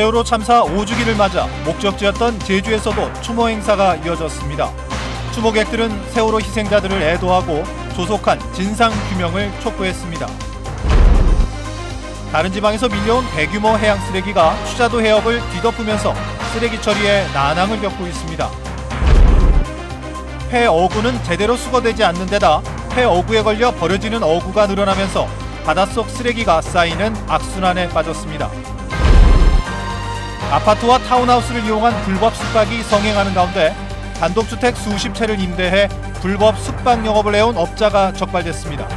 세월호 참사 5주기를 맞아 목적지였던 제주에서도 추모 행사가 이어졌습니다. 추모객들은 세월호 희생자들을 애도하고 조속한 진상 규명을 촉구했습니다. 다른 지방에서 밀려온 대규모 해양 쓰레기가 추자도 해역을 뒤덮으면서 쓰레기 처리에 난항을 겪고 있습니다. 폐 어구는 제대로 수거되지 않는 데다 폐 어구에 걸려 버려지는 어구가 늘어나면서 바닷속 쓰레기가 쌓이는 악순환에 빠졌습니다. 아파트와 타운하우스를 이용한 불법 숙박이 성행하는 가운데 단독주택 수십 채를 임대해 불법 숙박 영업을 해온 업자가 적발됐습니다.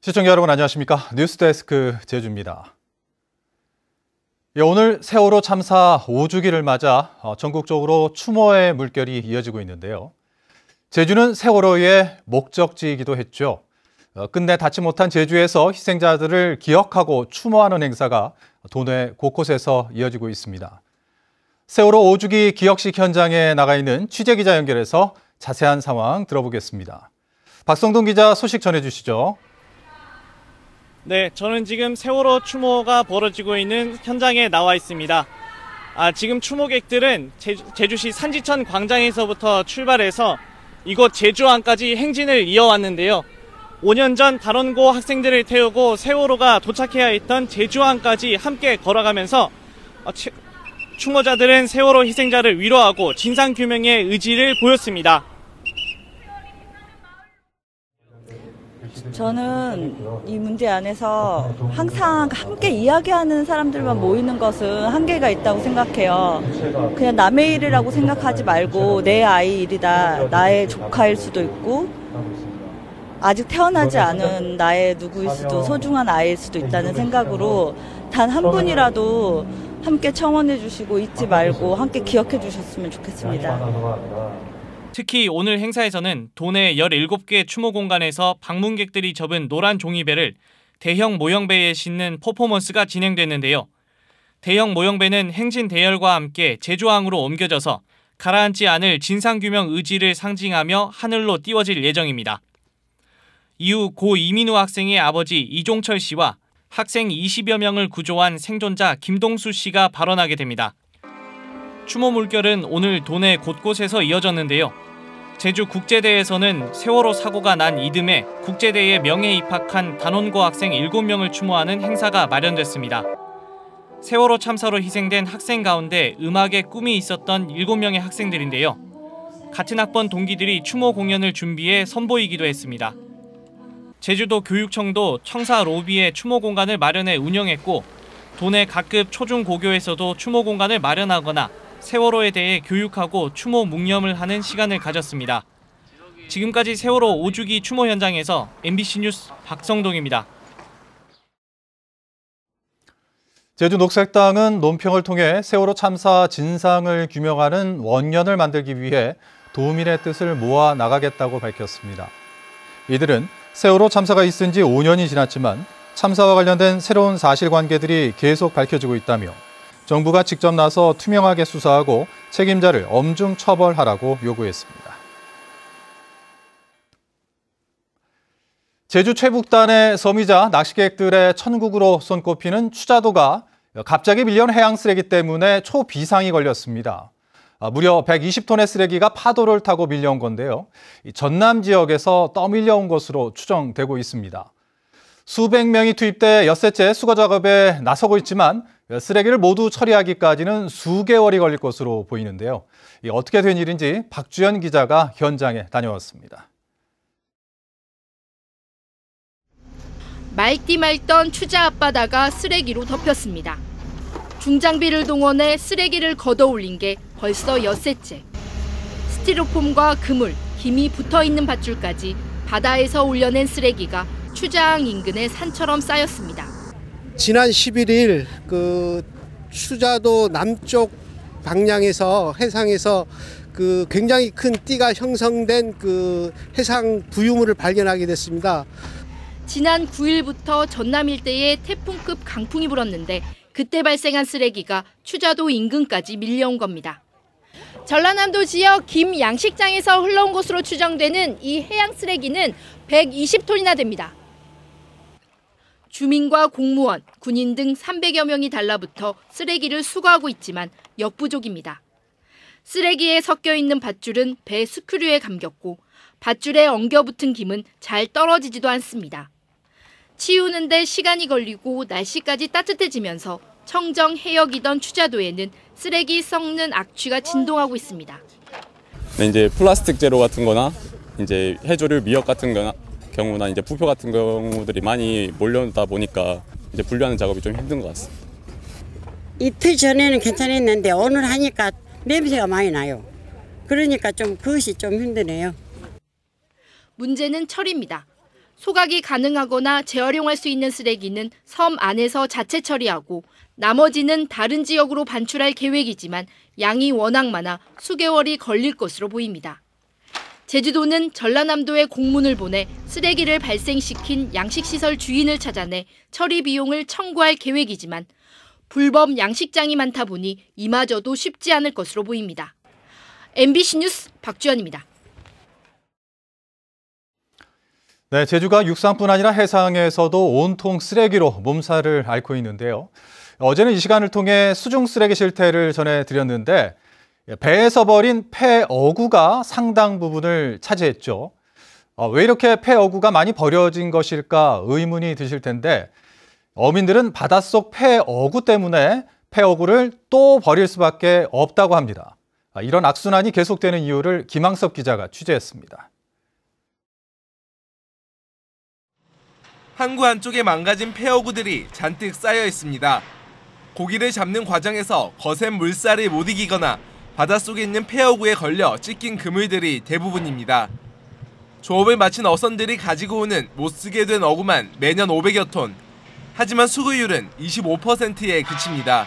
시청자 여러분 안녕하십니까? 뉴스데스크 제주입니다. 예, 오늘 세월호 참사 5주기를 맞아 어, 전국적으로 추모의 물결이 이어지고 있는데요. 제주는 세월호의 목적지이기도 했죠. 어, 끝내 닿지 못한 제주에서 희생자들을 기억하고 추모하는 행사가 도내 곳곳에서 이어지고 있습니다. 세월호 5주기 기억식 현장에 나가 있는 취재기자 연결해서 자세한 상황 들어보겠습니다. 박성동 기자 소식 전해주시죠. 네, 저는 지금 세월호 추모가 벌어지고 있는 현장에 나와 있습니다. 아, 지금 추모객들은 제주, 시 산지천 광장에서부터 출발해서 이곳 제주항까지 행진을 이어왔는데요. 5년 전 발원고 학생들을 태우고 세월호가 도착해야 했던 제주항까지 함께 걸어가면서 어, 추모자들은 세월호 희생자를 위로하고 진상규명의 의지를 보였습니다. 저는 이 문제 안에서 항상 함께 이야기하는 사람들만 모이는 것은 한계가 있다고 생각해요. 그냥 남의 일이라고 생각하지 말고 내 아이 일이다. 나의 조카일 수도 있고 아직 태어나지 않은 나의 누구일 수도 소중한 아이일 수도 있다는 생각으로 단 한 분이라도 함께 청원해 주시고 잊지 말고 함께 기억해 주셨으면 좋겠습니다. 특히 오늘 행사에서는 도내 17개 추모 공간에서 방문객들이 접은 노란 종이배를 대형 모형배에 싣는 퍼포먼스가 진행됐는데요. 대형 모형배는 행진 대열과 함께 제주항으로 옮겨져서 가라앉지 않을 진상규명 의지를 상징하며 하늘로 띄워질 예정입니다. 이후 고 이민우 학생의 아버지 이종철 씨와 학생 20여 명을 구조한 생존자 김동수 씨가 발언하게 됩니다. 추모 물결은 오늘 도내 곳곳에서 이어졌는데요. 제주 국제대에서는 세월호 사고가 난 이듬해 국제대에 명예 입학한 단원고 학생 7명을 추모하는 행사가 마련됐습니다. 세월호 참사로 희생된 학생 가운데 음악에 꿈이 있었던 7명의 학생들인데요. 같은 학번 동기들이 추모 공연을 준비해 선보이기도 했습니다. 제주도 교육청도 청사 로비에 추모 공간을 마련해 운영했고 도내 각급 초중고교에서도 추모 공간을 마련하거나 세월호에 대해 교육하고 추모 묵념을 하는 시간을 가졌습니다. 지금까지 세월호 5주기 추모 현장에서 MBC 뉴스 박성동입니다. 제주 녹색당은 논평을 통해 세월호 참사 진상을 규명하는 원년을 만들기 위해 도민의 뜻을 모아 나가겠다고 밝혔습니다. 이들은 세월호 참사가 있은 지 5년이 지났지만 참사와 관련된 새로운 사실관계들이 계속 밝혀지고 있다며 정부가 직접 나서 투명하게 수사하고 책임자를 엄중 처벌하라고 요구했습니다. 제주 최북단의 섬이자 낚시객들의 천국으로 손꼽히는 추자도가 갑자기 밀려온 해양 쓰레기 때문에 초비상이 걸렸습니다. 아, 무려 120톤의 쓰레기가 파도를 타고 밀려온 건데요. 전남 지역에서 떠밀려온 것으로 추정되고 있습니다. 수백 명이 투입돼 엿새째 수거 작업에 나서고 있지만 쓰레기를 모두 처리하기까지는 수개월이 걸릴 것으로 보이는데요. 어떻게 된 일인지 박주연 기자가 현장에 다녀왔습니다. 맑던 추자 앞바다가 쓰레기로 덮였습니다. 중장비를 동원해 쓰레기를 걷어올린 게 벌써 엿새째. 스티로폼과 그물, 힘이 붙어 있는 밧줄까지 바다에서 올려낸 쓰레기가 추자항 인근의 산처럼 쌓였습니다. 지난 11일 그 추자도 남쪽 방향에서 해상에서 그 굉장히 큰 띠가 형성된 그 해상 부유물을 발견하게 됐습니다. 지난 9일부터 전남 일대에 태풍급 강풍이 불었는데 그때 발생한 쓰레기가 추자도 인근까지 밀려온 겁니다. 전라남도 지역 김 양식장에서 흘러온 것으로 추정되는 이 해양 쓰레기는 120톤이나 됩니다. 주민과 공무원, 군인 등 300여 명이 달라붙어 쓰레기를 수거하고 있지만 역부족입니다. 쓰레기에 섞여 있는 밧줄은 배 스크류에 감겼고 밧줄에 엉겨 붙은 김은 잘 떨어지지도 않습니다. 치우는데 시간이 걸리고 날씨까지 따뜻해지면서 청정 해역이던 추자도에는 쓰레기 썩는 악취가 진동하고 있습니다. 네, 이제 플라스틱 제로 같은 거나 이제 해조류 미역 같은 거나 경우나 이제 부표 같은 경우들이 많이 몰려오다 보니까 이제 분류하는 작업이 좀 힘든 것 같습니다. 이틀 전에는 괜찮았는데 오늘 하니까 냄새가 많이 나요. 그러니까 좀 그것이 좀 힘드네요. 문제는 처리입니다. 소각이 가능하거나 재활용할 수 있는 쓰레기는 섬 안에서 자체 처리하고 나머지는 다른 지역으로 반출할 계획이지만 양이 워낙 많아 수개월이 걸릴 것으로 보입니다. 제주도는 전라남도에 공문을 보내 쓰레기를 발생시킨 양식시설 주인을 찾아내 처리 비용을 청구할 계획이지만 불법 양식장이 많다 보니 이마저도 쉽지 않을 것으로 보입니다. MBC 뉴스 박주연입니다. 네, 제주가 육상뿐 아니라 해상에서도 온통 쓰레기로 몸살을 앓고 있는데요. 어제는 이 시간을 통해 수중 쓰레기 실태를 전해드렸는데 배에서 버린 폐어구가 상당 부분을 차지했죠. 어, 왜 이렇게 폐어구가 많이 버려진 것일까 의문이 드실 텐데 어민들은 바닷속 폐어구 때문에 폐어구를 또 버릴 수밖에 없다고 합니다. 아, 이런 악순환이 계속되는 이유를 김항섭 기자가 취재했습니다. 항구 한쪽에 망가진 폐어구들이 잔뜩 쌓여 있습니다. 고기를 잡는 과정에서 거센 물살을 못 이기거나 바닷속에 있는 폐어구에 걸려 찢긴 그물들이 대부분입니다. 조업을 마친 어선들이 가지고 오는 못 쓰게 된 어구만 매년 500여 톤. 하지만 수거율은 25%에 그칩니다.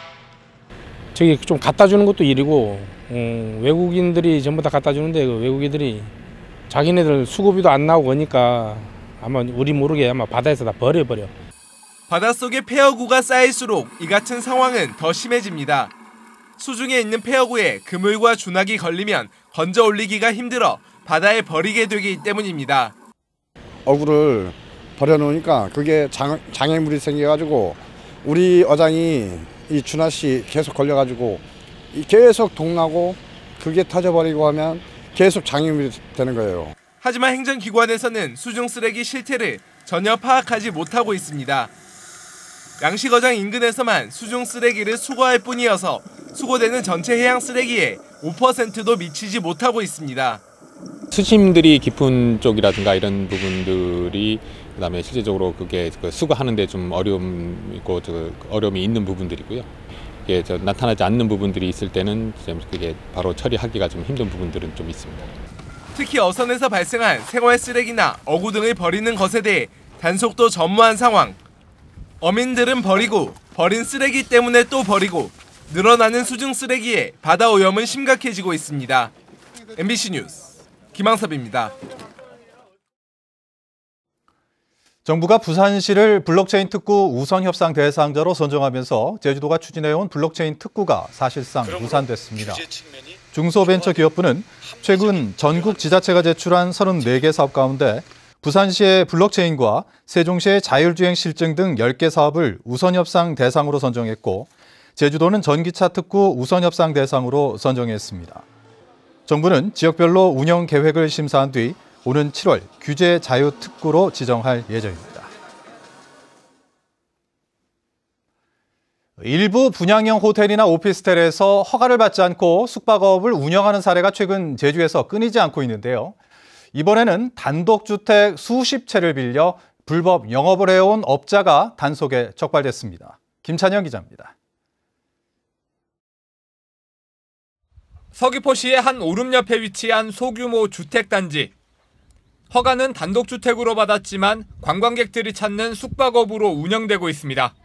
저기 좀 갖다 주는 것도 일이고 음, 외국인들이 전부 다 갖다 주는데 그 외국인들이 자기네들 수고비도 안 나오고 그러니까 아마 우리 모르게 아마 바다에서 다 버려버려. 바닷속에 폐어구가 쌓일수록 이 같은 상황은 더 심해집니다. 수중에 있는 폐어구에 그물과 준하기 걸리면 건져 올리기가 힘들어 바다에 버리게 되기 때문입니다. 어구를 버려놓으니까 그게 장, 장애물이 생겨가지고 우리 어장이 이 준하 씨 계속 걸려가지고 계속 동나고 그게 터져버리고 하면 계속 장애물이 되는 거예요. 하지만 행정기관에서는 수중 쓰레기 실태를 전혀 파악하지 못하고 있습니다. 양식어장 인근에서만 수중 쓰레기를 수거할 뿐이어서 수거되는 전체 해양 쓰레기의 5%도 미치지 못하고 있습니다. 수심들이 깊은 쪽이라든가 이런 부분들이 그다음에 실제적으로 그게 그 수거하는데 좀 어려움 있고 저 어려움이 있는 부분들이고요. 이게 저 나타나지 않는 부분들이 있을 때는 그게 바로 처리하기가 좀 힘든 부분들은 좀 있습니다. 특히 어선에서 발생한 생활 쓰레기나 어구 등을 버리는 것에 대해 단속도 전무한 상황. 어민들은 버리고 버린 쓰레기 때문에 또 버리고 늘어나는 수중 쓰레기에 바다 오염은 심각해지고 있습니다. MBC 뉴스 김항섭입니다. 정부가 부산시를 블록체인 특구 우선 협상 대상자로 선정하면서 제주도가 추진해온 블록체인 특구가 사실상 무산됐습니다. 중소벤처기업부는 최근 전국 지자체가 제출한 34개 사업 가운데 부산시의 블록체인과 세종시의 자율주행 실증 등 10개 사업을 우선 협상 대상으로 선정했고 제주도는 전기차 특구 우선 협상 대상으로 선정했습니다. 정부는 지역별로 운영 계획을 심사한 뒤 오는 7월 규제 자유 특구로 지정할 예정입니다. 일부 분양형 호텔이나 오피스텔에서 허가를 받지 않고 숙박업을 운영하는 사례가 최근 제주에서 끊이지 않고 있는데요. 이번에는 단독주택 수십 채를 빌려 불법 영업을 해온 업자가 단속에 적발됐습니다. 김찬영 기자입니다. 서귀포시의 한 오름 옆에 위치한 소규모 주택단지. 허가는 단독주택으로 받았지만 관광객들이 찾는 숙박업으로 운영되고 있습니다.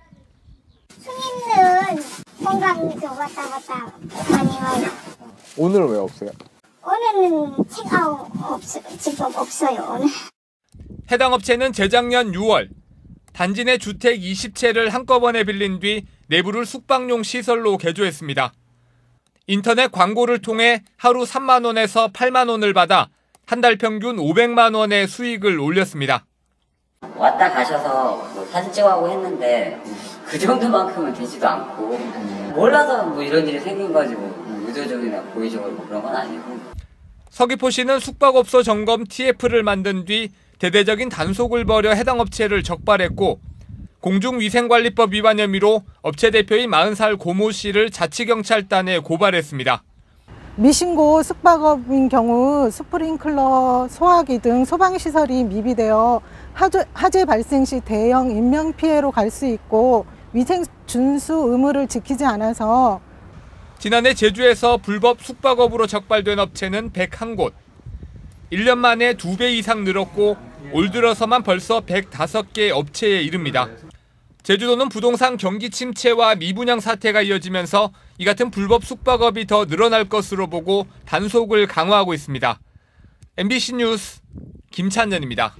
공강에서 왔다 갔다 많이 와요. 오늘은 왜 없어요? 오늘은 체크아웃 없, 지금 없어요. 오늘. 해당 업체는 재작년 6월 단지 내 주택 20채를 한꺼번에 빌린 뒤 내부를 숙박용 시설로 개조했습니다. 인터넷 광고를 통해 하루 3만 원에서 8만 원을 받아 한 달 평균 500만 원의 수익을 올렸습니다. 왔다 가셔서 뭐 사진 찍어가고 했는데 그 정도만큼은 되지도 않고 몰라서 뭐 이런 일이 생긴 거지 뭐 의도적이나 고의적으로 뭐 그런 건 아니고 서귀포시는 숙박업소 점검 TF를 만든 뒤 대대적인 단속을 벌여 해당 업체를 적발했고 공중위생관리법 위반 혐의로 업체 대표인 40살 고모 씨를 자치경찰단에 고발했습니다. 미신고 숙박업인 경우 스프링클러, 소화기 등 소방시설이 미비되어 화재 발생 시 대형 인명피해로 갈 수 있고 위생 준수 의무를 지키지 않아서 지난해 제주에서 불법 숙박업으로 적발된 업체는 101곳. 1년 만에 2배 이상 늘었고 올 들어서만 벌써 105개 업체에 이릅니다. 제주도는 부동산 경기 침체와 미분양 사태가 이어지면서 이 같은 불법 숙박업이 더 늘어날 것으로 보고 단속을 강화하고 있습니다. MBC 뉴스 김찬전입니다.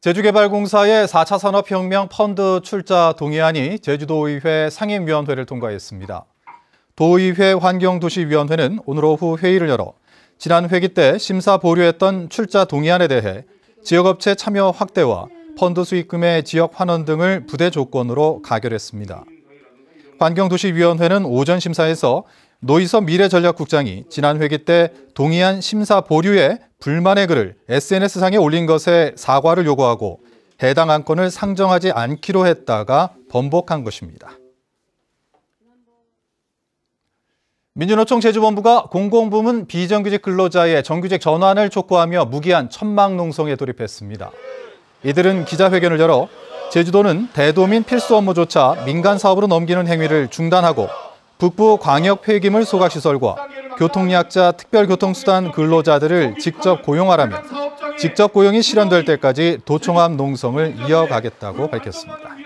제주개발공사의 4차 산업혁명 펀드 출자 동의안이 제주도의회 상임위원회를 통과했습니다. 도의회 환경도시위원회는 오늘 오후 회의를 열어 지난 회기 때 심사 보류했던 출자 동의안에 대해 지역업체 참여 확대와 펀드 수익금의 지역 환원 등을 부대 조건으로 가결했습니다. 환경도시위원회는 오전 심사에서 노희섭 미래전략국장이 지난 회기 때 동의안 심사 보류에 불만의 글을 SNS상에 올린 것에 사과를 요구하고 해당 안건을 상정하지 않기로 했다가 번복한 것입니다. 민주노총 제주본부가 공공부문 비정규직 근로자의 정규직 전환을 촉구하며 무기한 천막농성에 돌입했습니다. 이들은 기자회견을 열어 제주도는 대도민 필수 업무조차 민간 사업으로 넘기는 행위를 중단하고 북부 광역 폐기물 소각시설과 교통약자 특별교통수단 근로자들을 직접 고용하라며 직접 고용이 실현될 때까지 도청합 농성을 이어가겠다고 밝혔습니다.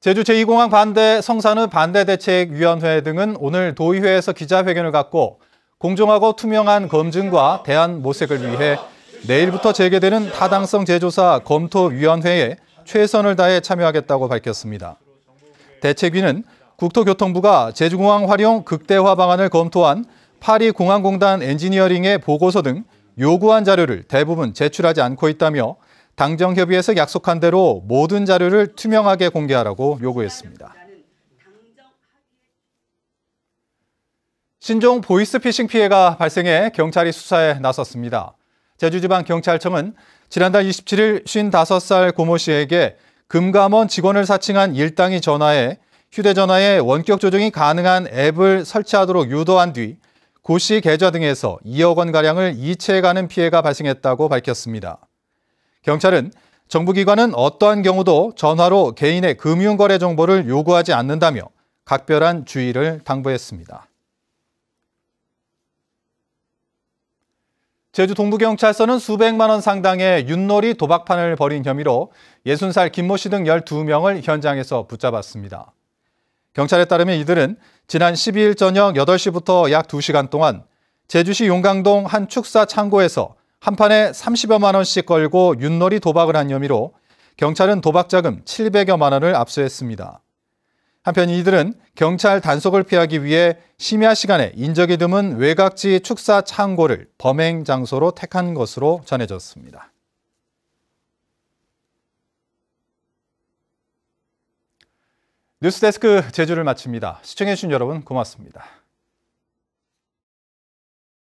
제주 제2공항 반대 성산읍 반대대책위원회 등은 오늘 도의회에서 기자회견을 갖고 공정하고 투명한 검증과 대안 모색을 위해 내일부터 재개되는 타당성 재조사 검토위원회에 최선을 다해 참여하겠다고 밝혔습니다. 대책위는 국토교통부가 제주공항 활용 극대화 방안을 검토한 파리공항공단 엔지니어링의 보고서 등 요구한 자료를 대부분 제출하지 않고 있다며 당정협의에서 약속한 대로 모든 자료를 투명하게 공개하라고 요구했습니다. 신종 보이스피싱 피해가 발생해 경찰이 수사에 나섰습니다. 제주지방경찰청은 지난달 27일 55살 고모 씨에게 금감원 직원을 사칭한 일당이 전화해 휴대전화에 원격 조정이 가능한 앱을 설치하도록 유도한 뒤 고 씨 계좌 등에서 2억 원가량을 이체해가는 피해가 발생했다고 밝혔습니다. 경찰은 정부기관은 어떠한 경우도 전화로 개인의 금융거래 정보를 요구하지 않는다며 각별한 주의를 당부했습니다. 제주 동부경찰서는 수백만 원 상당의 윷놀이 도박판을 벌인 혐의로 60살 김모 씨 등 12명을 현장에서 붙잡았습니다. 경찰에 따르면 이들은 지난 12일 저녁 8시부터 약 2시간 동안 제주시 용강동 한 축사 창고에서 한 판에 30여만 원씩 걸고 윷놀이 도박을 한 혐의로 경찰은 도박 자금 700여만 원을 압수했습니다. 한편 이들은 경찰 단속을 피하기 위해 심야 시간에 인적이 드문 외곽지 축사 창고를 범행 장소로 택한 것으로 전해졌습니다. 뉴스데스크 제주를 마칩니다. 시청해주신 여러분 고맙습니다.